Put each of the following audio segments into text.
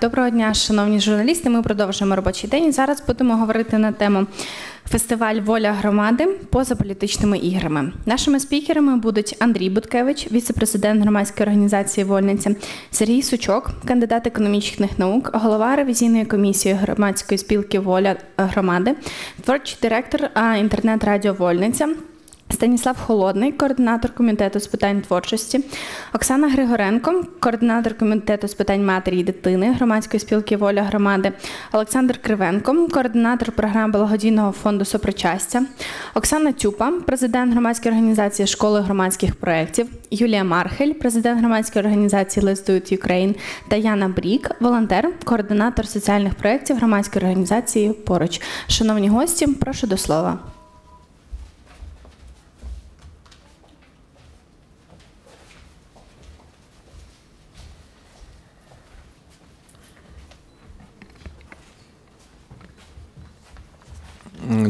Доброго дня, шановні журналісти. Ми продовжуємо робочий день. Зараз будемо говорити на тему фестиваль Воля громади поза політичними іграми. Нашими спікерами будуть Андрій Буткевич, віце-президент громадської організації Вольниця, Сергій Сучок, кандидат економічних наук, голова ревізійної комісії громадської спілки Воля громади, творчий директор інтернет-радіо Вольниця. Станіслав Холодний, координатор комітету з питань творчості, Оксана Григоренко, координатор комітету з питань матері і дитини громадської спілки Воля громади, Олександр Кривенко, координатор програм благодійного фонду Сопричастя, Оксана Тюпа, президент громадської організації школи громадських проєктів, Юлія Мархель, президент громадської організації It Ukraine та Яна Брік, волонтер, координатор соціальних проєктів громадської організації Поруч. Шановні гості, прошу до слова.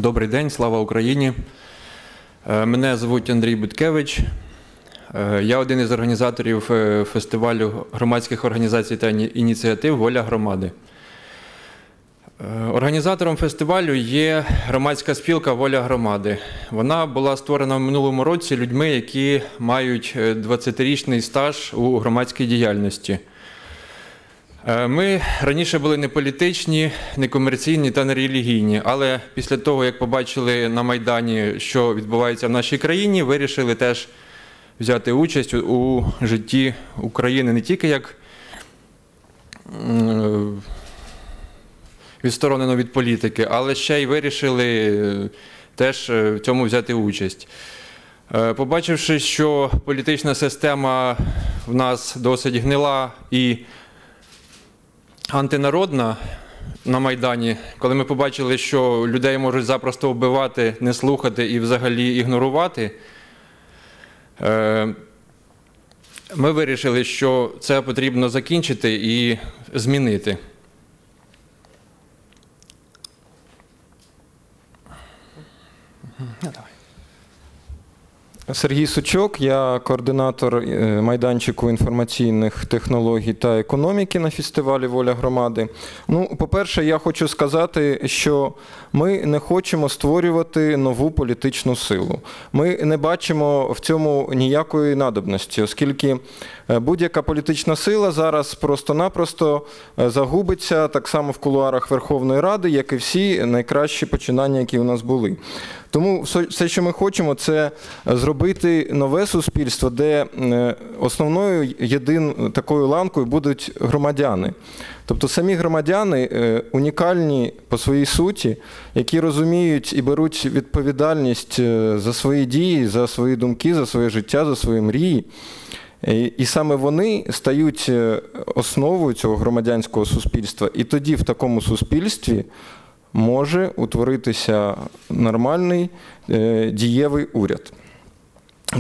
Добрий день, слава Україні. Е, Мене звуть Андрій Буткевич. Е, Я один із організаторів е, фестивалю громадських організацій та ініціатив Воля громади. Організатором фестивалю є громадська спілка Воля громади. Вона була створена в минулому році людьми, які мають е, 20-річний стаж у громадській діяльності. Е, Ми раніше були не політичні, не комерційні та не релігійні, але після того, як побачили на Майдані, що відбувається в нашій країні, вирішили теж взяти участь у- житті України не тільки як е, відсторонено від політики, але ще й вирішили е, теж в цьому взяти участь. Побачивши, що політична система в нас досить гнила і антинародна на Майдані, коли ми побачили, що людей можуть запросто вбивати, не слухати і взагалі ігнорувати, е, ми вирішили, що це потрібно закінчити і змінити. Сергій Сучок, я координатор е, майданчику інформаційних технологій та економіки на фестивалі Воля громади. Ну, по-перше, я хочу сказати, що ми не хочемо створювати нову політичну силу. Ми не бачимо в цьому ніякої надобності, оскільки е, будь-яка політична сила зараз просто-напросто е, загубиться так само в кулуарах Верховної Ради, як і всі найкращі починання, які у нас були. Тому все- що ми хочемо, це зробити нове суспільство, де е, основною єдин такою ланкою будуть громадяни. Тобто самі громадяни е, унікальні по своїй суті, які розуміють і беруть відповідальність е, за свої дії, за свої думки, за своє життя, за свої мрії. І саме вони стають основою цього громадянського суспільства. І тоді в такому суспільстві може утворитися нормальний е, дієвий уряд.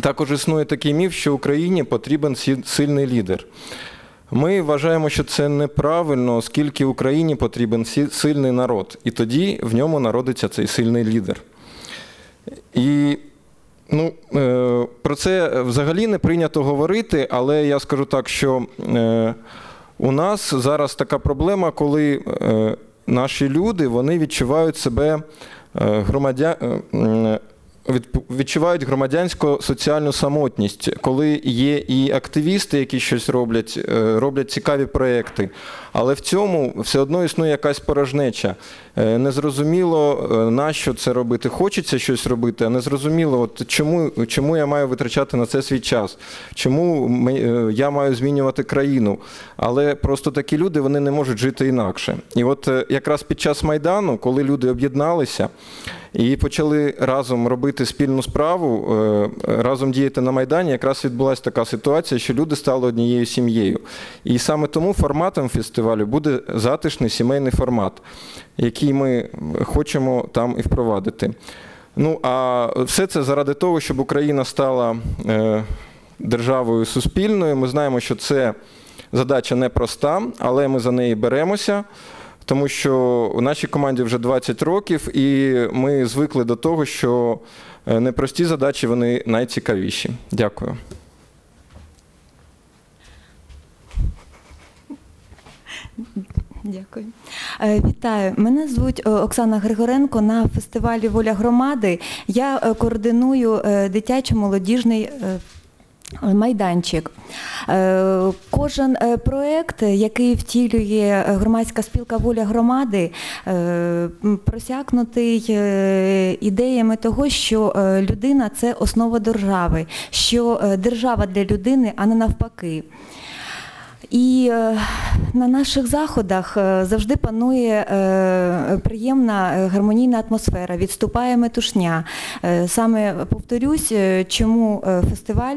Також існує такий міф, що Україні потрібен сильний лідер. Ми вважаємо, що це неправильно, оскільки Україні потрібен сильний народ, і тоді в ньому народиться цей сильний лідер. І ну, е, про це взагалі не прийнято говорити, але я скажу так, що е, у нас зараз така проблема, коли наші люди вони відчувають себе громадян. громадя... е, відчувають громадянську соціальну самотність, коли є і активісти, які щось роблять, е, роблять цікаві проекти, але в цьому все одно існує якась порожнеча. Е, Незрозуміло, е, на що це робити. Хочеться щось робити, а незрозуміло, от чому, чому я маю витрачати на це свій час, чому е, я маю змінювати країну. Але просто такі люди вони не можуть жити інакше. І от якраз під час Майдану, коли люди об'єдналися і почали разом робити спільну справу, разом діяти на Майдані, якраз відбулася така ситуація, що люди стали однією сім'єю. І саме тому форматом фестивалю буде затишний сімейний формат, який ми хочемо там і впровадити. Ну а все це заради того, щоб Україна стала е, державою суспільною. Ми знаємо, що це задача непроста, але ми за неї беремося. Тому що у нашій команді вже 20 років, і ми звикли до того, що е, непрості задачі вони найцікавіші. Дякую. Дякую. Е, Вітаю. Мене звуть е, Оксана Григоренко. На фестивалі Воля громади я е, координую дитячо-молодіжний майданчик. Кожен проект, який втілює громадська спілка Воля громади, просякнутий ідеями того, що людина це основа держави, що держава для людини, а не навпаки. І е, на наших заходах е, завжди панує е, приємна гармонійна атмосфера, відступає метушня. Саме повторюсь, чому фестиваль.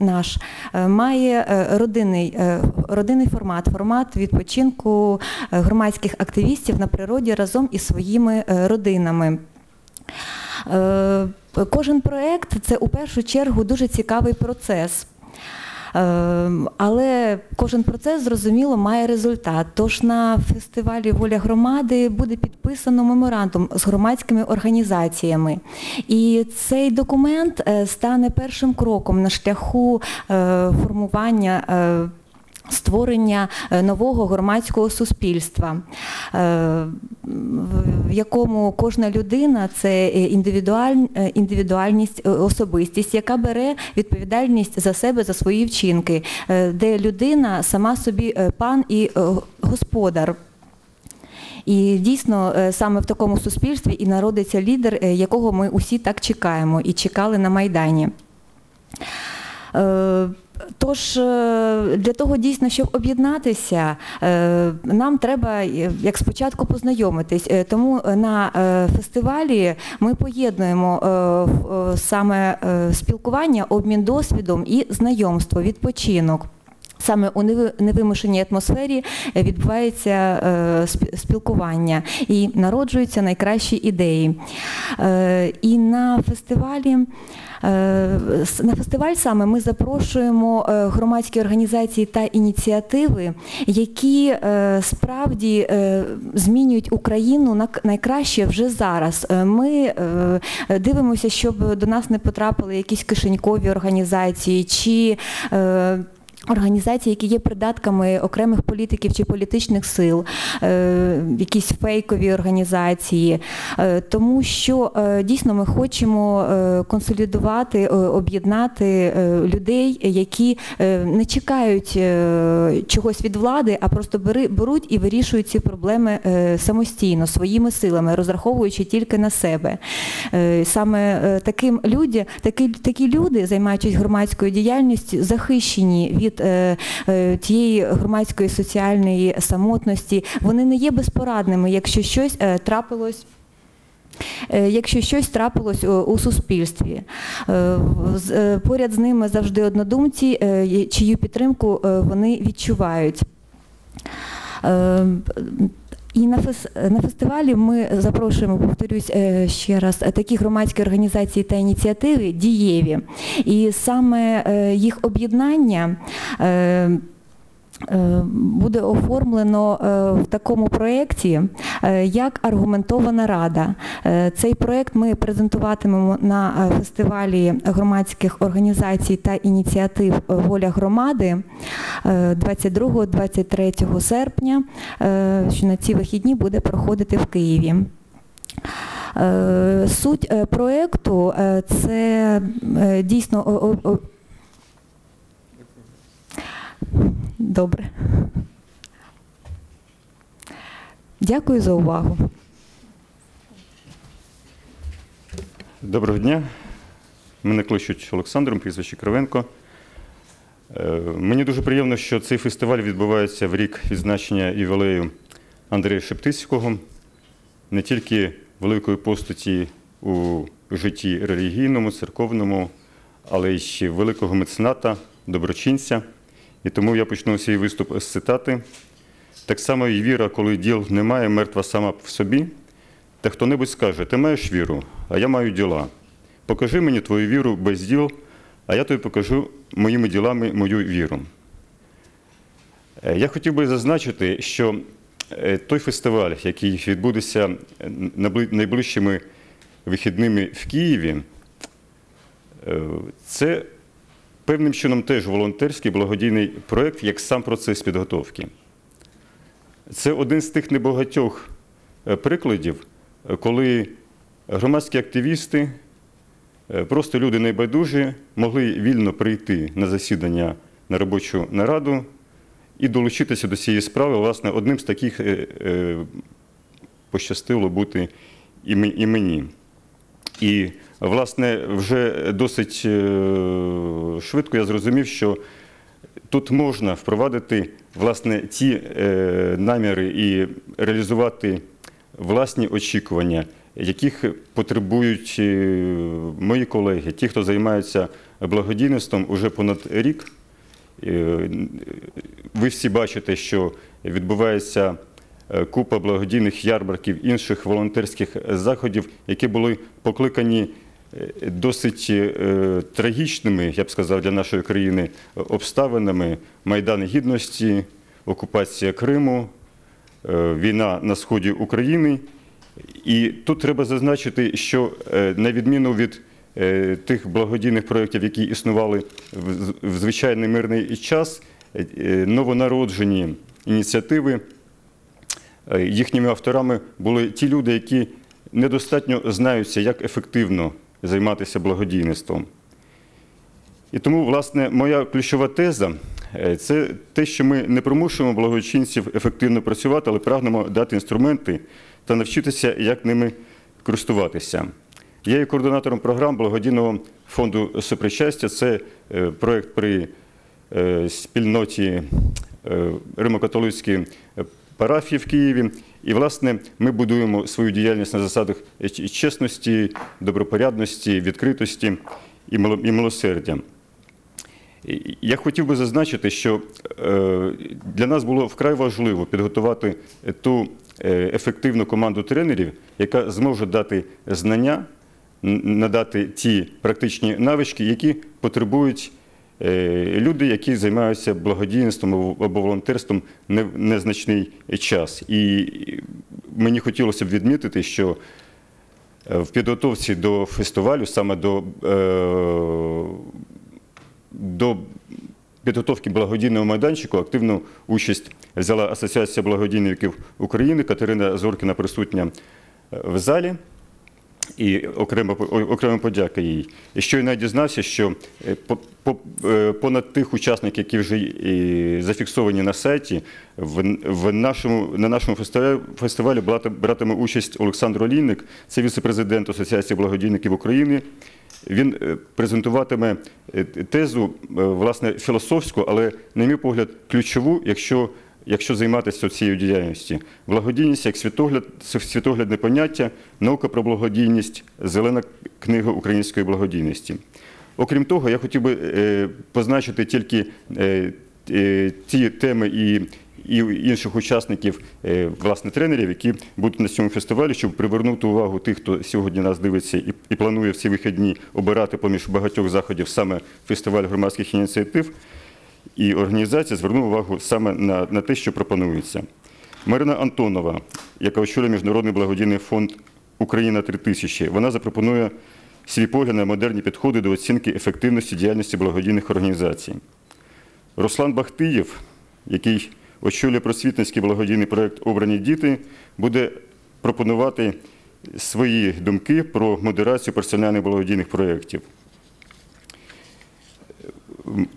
Наш має родинний, родинний формат, формат відпочинку громадських активістів на природі разом із своїми родинами. Кожен проєкт це у першу чергу дуже цікавий процес. Е, Але кожен процес, зрозуміло, має результат. Тож на фестивалі Воля громади буде підписано меморандум з громадськими організаціями. І цей документ е, стане першим кроком на шляху е, формування. Створення е, нового громадського суспільства, е, в- якому кожна людина це е, індивідуаль- індивідуальність, особистість, яка бере відповідальність за себе, за свої вчинки, де людина сама собі пан і господар. І дійсно саме в такому суспільстві і народиться лідер, якого ми усі так чекаємо і чекали на Майдані. Е, Тож е, для того дійсно, щоб об'єднатися, е, нам треба як спочатку познайомитись. Тому на фестивалі ми поєднуємо саме спілкування, обмін досвідом і знайомство, відпочинок. Саме у невимушеній атмосфері е, відбувається е, спілкування і народжуються найкращі ідеї. Е, І на фестивалі. На фестиваль саме ми запрошуємо громадські організації та ініціативи, які справді змінюють Україну на найкраще вже зараз. Ми дивимося, щоб до нас не потрапили якісь кишенькові організації чи Організації, які є придатками окремих політиків чи політичних сил, е, якісь фейкові організації, Е, тому що е, дійсно ми хочемо консолідувати, об'єднати людей, які не чекають чогось від влади, а просто беруть і вирішують ці проблеми самостійно, своїми силами, розраховуючи тільки на себе. Саме таким люди, такі, такі люди, займаючись громадською діяльністю, захищені від е, е, тієї громадської соціальної самотності. Вони не є безпорадними, якщо щось е, трапилось. Якщо щось трапилось у, суспільстві, поряд з ними завжди однодумці, чию підтримку вони відчувають. І на, фес, на фестивалі ми запрошуємо, повторюсь е, ще раз, е, такі громадські організації та ініціативи дієві. І саме е, їх об'єднання. Е, Буде оформлено е, в такому проєкті е, як аргументована рада. Цей проєкт ми презентуватимемо на фестивалі громадських організацій та ініціатив Воля громади е, 22-23 серпня, що на ці вихідні буде проходити в Києві. Суть проєкту це дійсно добре. Дякую за увагу. Доброго дня. Мене кличуть Олександром, прізвище Кривенко. Е, Мені дуже приємно, що цей фестиваль відбувається в рік відзначення ювілею Андрія Шептицького, не тільки великої постаті у житті релігійному, церковному, але й великого мецената, доброчинця. І тому я почну свій виступ з цитати. Так само і віра, коли діл немає, мертва сама в собі. Та хто-небудь скаже, ти маєш віру, а я маю діла. Покажи мені твою віру без діл, а я тобі покажу моїми ділами мою віру. Е, Я хотів би зазначити, що е, той фестиваль, який відбудеться е, найближчими вихідними в Києві, це певним чином теж волонтерський благодійний проєкт, як сам процес підготовки. Це один з тих небагатьох е, прикладів, е, коли громадські активісти, е, просто люди найбайдужі, могли вільно прийти на засідання на робочу нараду і долучитися до цієї справи. Власне, одним з таких пощастило бути і мені. І, власне, вже досить е, швидко я зрозумів, що тут можна впровадити власне ті е, наміри і реалізувати власні очікування, яких потребують е, мої колеги, ті, хто займаються благодійництвом уже понад рік. Ви всі бачите, що відбувається купа благодійних ярмарків, інших волонтерських заходів, які були покликані е, досить е, трагічними, я б сказав, для нашої країни обставинами Майдан Гідності, окупація Криму, е, війна на сході України. І тут треба зазначити, що е, на відміну від е, тих благодійних проєктів, які існували в- звичайний мирний час, е, е, новонароджені ініціативи, е, їхніми авторами були ті люди, які недостатньо знаються, як ефективно займатися благодійництвом. І тому, власне, моя ключова теза е, це те, що ми не примушуємо благочинців ефективно працювати, але прагнемо дати інструменти та навчитися, як ними користуватися. Я є координатором програм благодійного фонду сопричастя. Це е, проєкт при е, спільноті е, Римо-католицької парафії в Києві. І, власне, ми будуємо свою діяльність на засадах чесності, добропорядності, відкритості і милосердя. Я хотів би зазначити, що е, для нас було вкрай важливо підготувати ту е, ефективну команду тренерів, яка зможе дати знання, надати ті практичні навички, які потребують люди, які займаються благодійництвом або- волонтерством не- незначний час. І мені хотілося б відмітити, що е, в підготовці до фестивалю, саме до е, до підготовки благодійного майданчику активну участь взяла Асоціація благодійників України. Катерина Зоркіна присутня е, в залі. І окремо, окремо подяка їй. Щойно я дізнався, що е, по- е, понад тих учасників, які вже зафіксовані на сайті, в, в нашому, на нашому фестивалі, братиме участь Олександр Олійник, це віце-президент Асоціації благодійників України. Він е, презентуватиме е, тезу, е, власне, філософську, але, на мій погляд, ключову, якщо, якщо займатися цією діяльністю. Благодійність як світогляд, світоглядне поняття, наука про благодійність, зелена книга української благодійності. Окрім того, я хотів би е, позначити тільки е, ті теми і і інших учасників, е, власне, тренерів, які будуть на цьому фестивалі, щоб привернути увагу тих, хто сьогодні нас дивиться і, і планує в ці вихідні обирати поміж багатьох заходів саме фестиваль громадських ініціатив. І організація звернула увагу саме на, на те, що пропонується. Марина Антонова, яка очолює Міжнародний благодійний фонд Україна 3000, вона запропонує свій погляд на модерні підходи до оцінки ефективності діяльності благодійних організацій. Руслан Бахтиєв, який очолює просвітницький благодійний проєкт Обрані діти, буде пропонувати свої думки про модерацію персональних благодійних проєктів.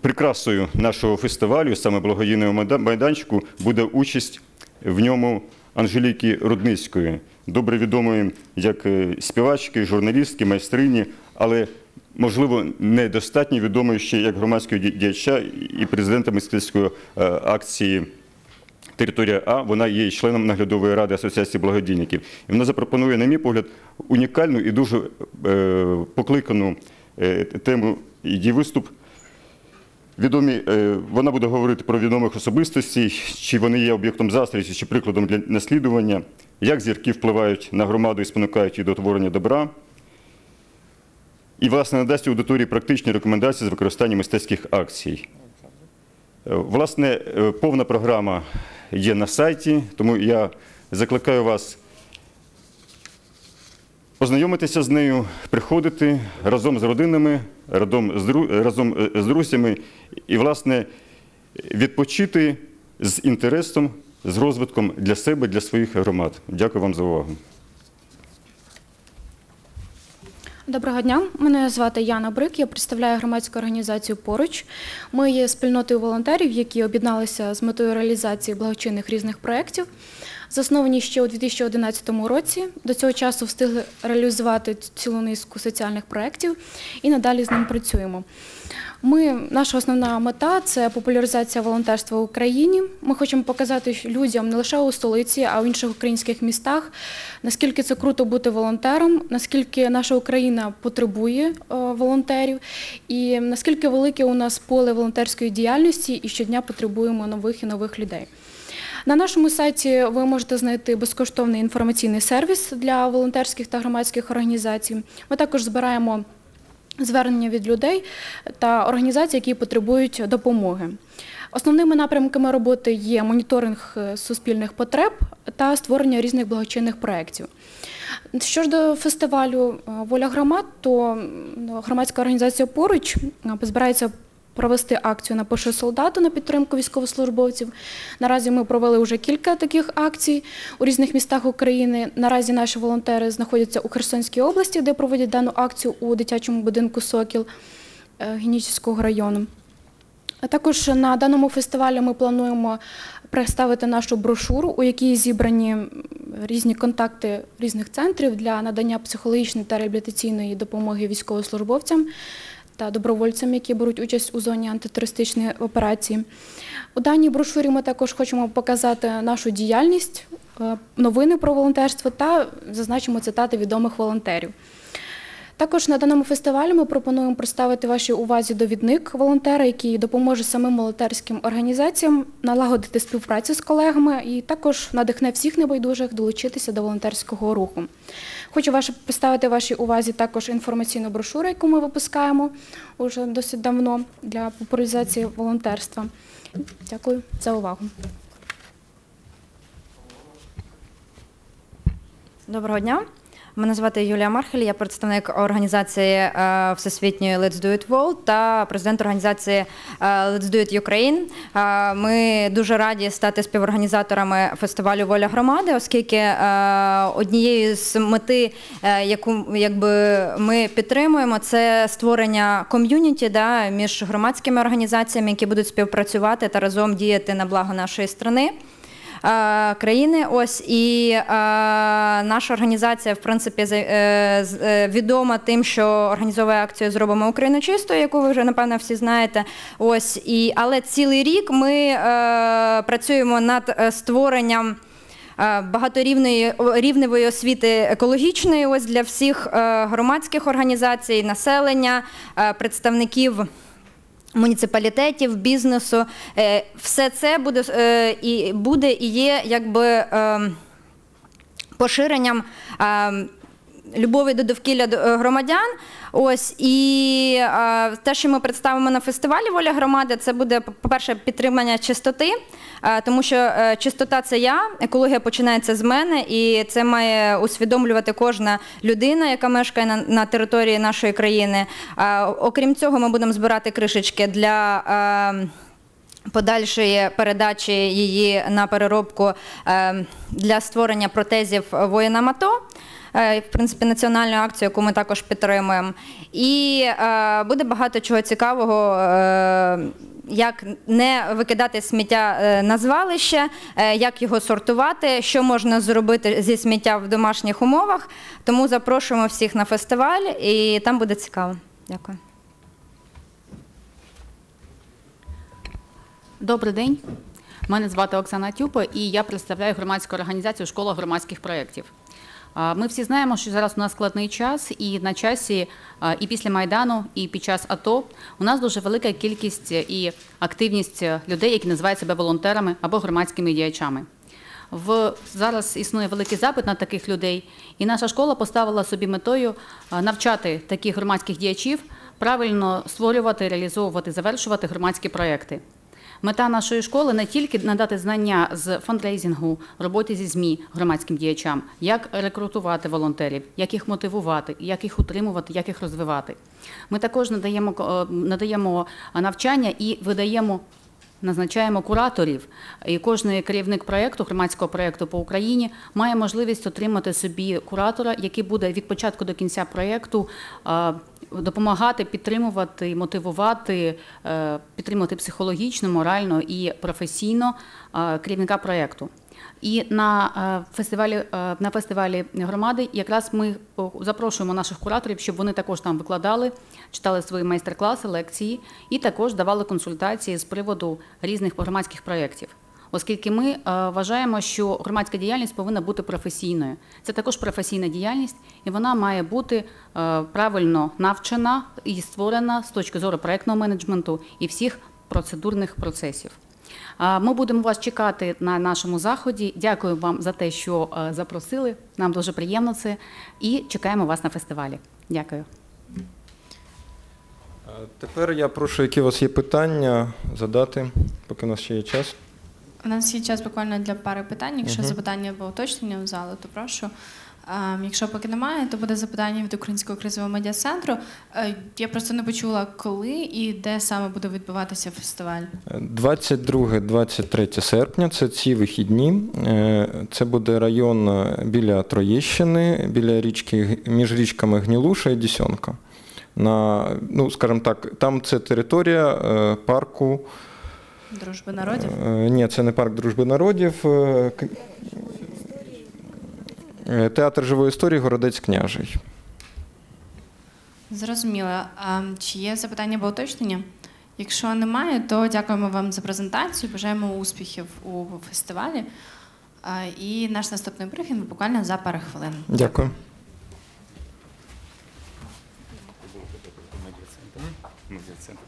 Прикрасою нашого фестивалю, саме благодійного майданчику, буде участь в ньому Анжеліки Рудницької, добре відомої як е, співачки, журналістки, майстрині, але, можливо, недостатньо відомої ще як громадського діяча і президента мистецької е, акції Територія А, вона є членом наглядової ради Асоціації благодійників. І вона запропонує, на мій погляд, унікальну і дуже е, покликану тему її виступ. Відомі, е, вона буде говорити про відомих особистостей, чи вони є об'єктом заздрісті, чи прикладом для наслідування, як зірки впливають на громаду і спонукають її до творення добра. І, власне, надасть аудиторії практичні рекомендації з використання мистецьких акцій. Е, Власне, е, повна програма є на сайті, тому я закликаю вас ознайомитися з нею, приходити разом з родинами, разом е, з друзями і, власне, відпочити з інтересом з розвитком для себе, для своїх громад. Дякую вам за увагу. Доброго дня. Мене звати Яна Брик. Я представляю громадську організацію Поруч. Ми є спільнотою волонтерів, які об'єдналися з метою реалізації благочинних різних проєктів. Засновані ще у 2011 році. До цього часу встигли реалізувати цілу низку соціальних проєктів і надалі з ним працюємо. Ми, наша основна мета це популяризація волонтерства в Україні. Ми хочемо показати людям не лише у столиці, а й в інших українських містах, наскільки це круто бути волонтером, наскільки наша Україна потребує е, волонтерів, і наскільки велике у нас поле волонтерської діяльності, і щодня потребуємо нових і нових людей. На нашому сайті ви можете знайти безкоштовний інформаційний сервіс для волонтерських та громадських організацій. Ми також збираємо звернення від людей та організацій, які потребують допомоги. Основними напрямками роботи є моніторинг е, суспільних потреб та створення різних благочинних проєктів. Що ж до фестивалю е, Воля громад, то громадська організація поруч е, збирається провести акцію на пошив солдату на підтримку військовослужбовців. Наразі ми провели вже кілька таких акцій у різних містах України. Наразі наші волонтери знаходяться у Херсонській області, де проводять дану акцію у дитячому будинку Сокіл е, Генічівського району. Також на даному фестивалі ми плануємо представити нашу брошуру, у якій зібрані різні контакти різних центрів для надання психологічної та реабілітаційної допомоги військовослужбовцям та добровольцям, які беруть участь у зоні антитерористичної операції. У даній брошурі ми також хочемо показати нашу діяльність, е, новини про волонтерство та зазначимо цитати відомих волонтерів. Також на даному фестивалі ми пропонуємо представити вашій увазі довідник волонтера, який допоможе самим волонтерським організаціям налагодити співпрацю з колегами і також надихне всіх небайдужих долучитися до волонтерського руху. Хочу ваше представити вашій увазі також інформаційну брошуру, яку ми випускаємо уже досить давно для популяризації волонтерства. Дякую за увагу. Доброго дня. Мене звати Юлія Мархель, я представник організації е, Всесвітньої Let's Do It World та президент організації е, Let's Do It Ukraine. Е, Ми дуже раді стати співорганізаторами фестивалю Воля громади, оскільки однією з мети, яку якби ми підтримуємо, це створення ком'юніті да, між громадськими організаціями, які будуть співпрацювати та разом діяти на благо нашої е, країни. Ось і е, наша організація, в принципі, е, е, відома тим, що організовує акцію Зробимо Україну чистою, яку ви вже напевно всі знаєте. Ось і але цілий рік ми е, працюємо над е, створенням. е, Багаторівної рівневої освіти екологічної, ось для всіх е, громадських організацій, населення, е, представників муніципалітетів, бізнесу. Е, Все це буде е, і буде і є якби ем, поширенням ем, любові до довкілля е, громадян. Ось і е, те, що ми представимо на фестивалі Воля громади, це буде, по-перше, підтримання чистоти, е, тому що е, чистота це я, екологія починається з мене, і це має усвідомлювати кожна людина, яка мешкає на, на території нашої країни. Е, окрім цього, ми будемо збирати кришечки для. Е, подальшої передачі її на переробку е, для створення протезів воїнам АТО. Е, В принципі, національну акцію, яку ми також підтримуємо. І е, буде багато чого цікавого, е, як не викидати сміття на звалище, як його сортувати, що можна зробити зі сміття в домашніх умовах. Тому запрошуємо всіх на фестиваль, і там буде цікаво. Дякую. Добрий день. Мене звати Оксана Тюпа, і я представляю громадську організацію Школа громадських проєктів. Ми всі знаємо, що зараз у нас складний час, і на часі і після Майдану, і під час АТО у нас дуже велика кількість і активність людей, які називають себе волонтерами або громадськими діячами. В зараз існує великий запит на таких людей, і наша школа поставила собі метою навчати таких громадських діячів правильно створювати, реалізовувати, завершувати громадські проекти. Мета нашої школи не тільки надати знання з фандрейзингу, роботи зі ЗМІ громадським діячам, як рекрутувати волонтерів, як їх мотивувати, як їх утримувати, як їх розвивати. Ми також надаємо, е, надаємо навчання і видаємо назначаємо кураторів, і кожен керівник проєкту, громадського проєкту по Україні, має можливість отримати собі куратора, який буде від початку до кінця проєкту е, допомагати, підтримувати, мотивувати, е, підтримувати психологічно, морально і професійно е, керівника проєкту. І на е, фестивалі на фестивалі громади якраз ми запрошуємо наших кураторів, щоб вони також там викладали, читали свої майстер-класи, лекції і також давали консультації з приводу різних громадських проєктів. Оскільки ми е, вважаємо, що громадська діяльність повинна бути професійною. Це також професійна діяльність, і вона має бути е, правильно навчена і створена з точки зору проєктного менеджменту і всіх процедурних процесів. Ми будемо вас чекати на нашому заході. Дякую вам за те, що е, запросили. Нам дуже приємно це. І чекаємо вас на фестивалі. Дякую. Е, Тепер я прошу, які у вас є питання задати, поки у нас ще є час. У нас є час буквально для пари питань. Якщо Мгм. запитання або уточнення в залу, то прошу. Ем, Якщо поки немає, то буде запитання від Українського кризового медіа центру. Е, Я просто не почула, коли і де саме буде відбуватися фестиваль. 22-23 серпня це ці вихідні. Е, Це буде район е, біля Троєщини, біля річки між річками Гнілуша і Дісьонка. На, ну, скажімо так, там це територія е, парку. Дружби народів. Е, Ні, це не парк дружби народів. е, е, Театр живої історії Городець княжий. Зрозуміло. А чи є запитання або уточнення? Якщо немає, то дякуємо вам за презентацію. Бажаємо успіхів у фестивалі. І наш наступний брифінг буквально за пару хвилин. Дякую. Медіа-центр.